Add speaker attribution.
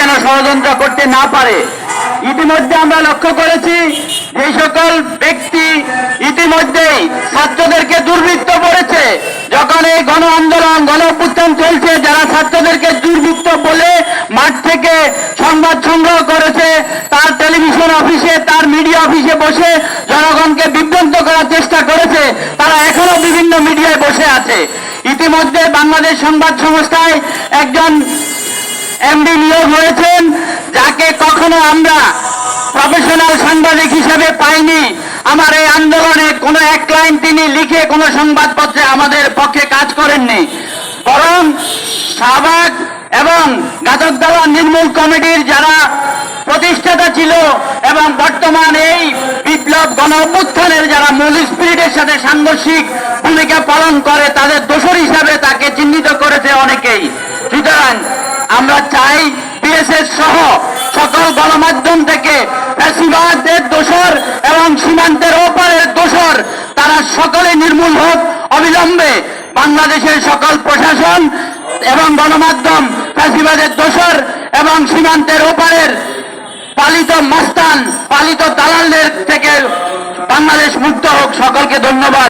Speaker 1: যেন ষড়যন্ত্র করতে না পারে। ইতিমধ্যে আমরা লক্ষ্য করেছি, যে সকল ব্যক্তি ইতিমধ্যেই ছাত্রদেরকে দুর্বৃত্ত করেছে। যখন এই গণ আন্দোলন, গণ চলছে, যারা ছাত্রদেরকে দুর্বৃত্ত বলে মাঠ থেকে সংবাদ সংগ্রহ করেছে, তার টেলিভিশন অফিসে, তার মিডিয়া অফিসে বসে জনগণকে বিভ্রান্ত করার চেষ্টা করেছে। তারা এখনও বিভিন্ন মিডিয়ায় বসে আছে। ইতিমধ্যে বাংলাদেশ সংবাদ সংস্থায় একজন এমডি নিয়োগ হয়েছেন, যাকে কখনো আমরা প্রফেশনাল সাংবাদিক হিসেবে পাইনি। আমার এই আন্দোলনে কোনো এক লাইন তিনি লিখে কোনো সংবাদপত্রে আমাদের পক্ষে কাজ করেননি। বরং শাহবাগ এবং গাজক দাওয়া নির্মূল কমিটির যারা প্রতিষ্ঠাতা ছিল এবং বর্তমান এই বিপ্লব গণ অভ্যুত্থানের যারা মূল স্পিরিটের সাথে সাংঘর্ষিক ভূমিকা পালন করে, তাদের দোষর হিসাবে তাকে চিহ্নিত করেছে আমরা চাই বিএসএস সহ সকল গণমাধ্যম থেকে ফ্যাসিবাদের দোষর এবং সীমান্তের ওপারের দোষর তারা সকলে নির্মূল হোক, অবিলম্বে বাংলাদেশের সকল প্রশাসন এবং গণমাধ্যম ফ্যাসিবাদের দোষর এবং সীমান্তের ওপারের পালিত মাস্তান, পালিত দালালদের থেকে বাংলাদেশ মুক্ত হোক। সকলকে ধন্যবাদ।